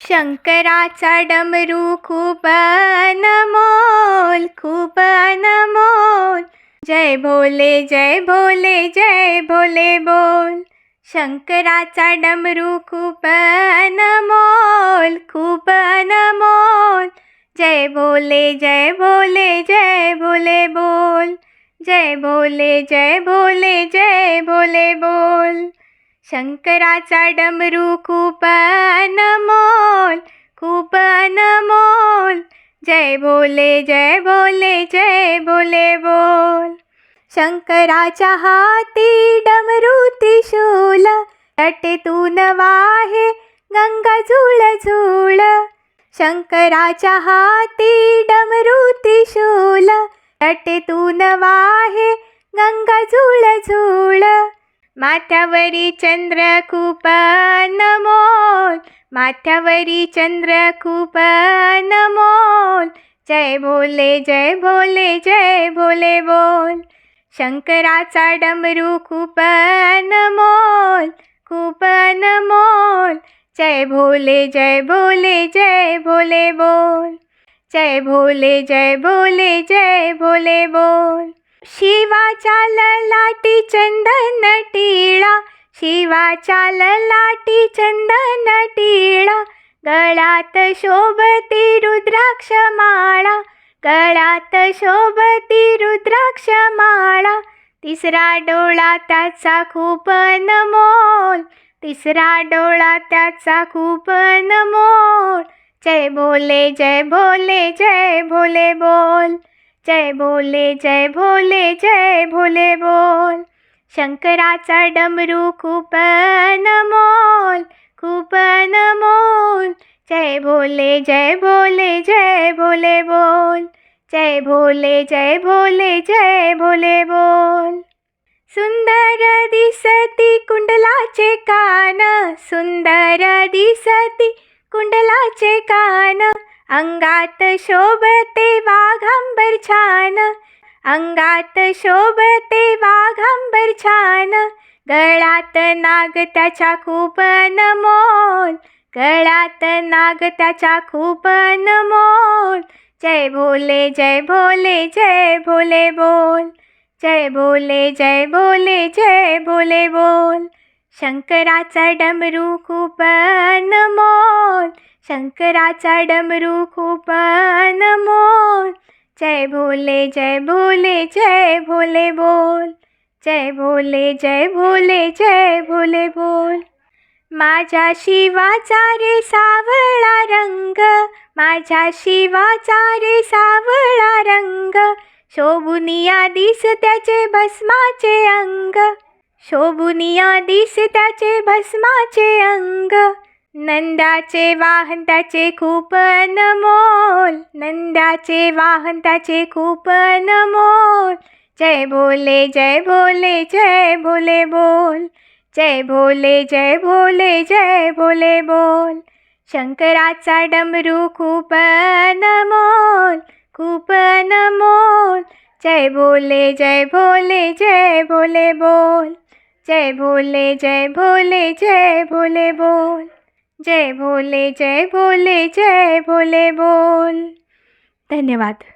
शंकराचा डमरू खूप अनमोल खूप अनमोल जय भोले जय भोले जय भोले बोल। शंकराचा डमरू खूप अनमोल खूप अनमोल जय भोले जय भोले जय भोले बोल। जय भोले जय भोले जय भोले बोल। शंकराचा डमरू खूप अनमोल खूप अनमोल जय भोले जय भोले जय भोले बोल. शंकराच्या हाती डमरू त्रिशूल तटेतून वाहे गंगा झुळ झुळ. शंकराच्या हाती डमरू त्रिशूल तटेतून वाहे गंगा झुळ झुळ. माथ्यावरी चंद्र खूप अनमोल माथ्यावरी चंद्र खूप अनमोल जय भोले जय भोले जय भोले बोल. शंकराचा डमरू खूप नमोल खूप नमोल जय भोले जय भोले जय भोले बोल. जय भोले जय भोले जय भोले बोल. शिवाच्या ललाटी चंदन शिवाच्या ललाटी चंदन टिळा गळ्यात शोभती रुद्राक्ष माळा गळ्यात शोभती रुद्राक्ष माळा तिसरा डोळा त्याचा खूप अनमोल तिसरा डोळा त्याचा खूप अनमोल. जय भोले जय भोले जय भोले बोल जय भोले जय भोले जय भोले बोल. शंकराचा डमरू खूप नमोल खूप नमोल जय भोले जय भोले जय भोले बोल. जय भोले जय भोले जय भोले बोल. सुंदर दिसती कुंडलाचे कान सुंदर दिसती कुंडलाचे कान. अंगात शोभते वाघांबर छान अंगात शोभते वाघांबर छान. गळ्यात नाग त्याच्या खूप अनमोल. गळ्यात नाग त्याच्या खूप अनमोल. जय भोले जय भोले जय भोले बोल. जय भोले जय भोले जय भोले बोल. शंकराचा डमरू खूप अनमोल. शंकराचा डमरू खूप अनमोल. जय भोले जय भोले जय भोले बोल। जय भोले जय भोले जय भोले बोल। माझ्या शिवाचा रे सावळा रंग माझ्या शिवाचा रे सावळा रंग शोभुनिया दिस त्याचे भस्माचे अंग शोभुनिया दिस त्याचे भस्माचे अंग। नंदाचे वाहन त्याचे खूप अनमोल नंदाचे वाहन त्याचे खूप अनमोल जय भोले जय भोले जय भोले बोल. जय भोले जय भोले जय भोले बोल. शंकराचा डमरू खूप अनमोल खूप अनमोल जय भोले जय भोले जय भोले बोल. जय भोले जय भोले जय भोले बोल. जय भोले जय भोले जय भोले बोल. धन्यवाद.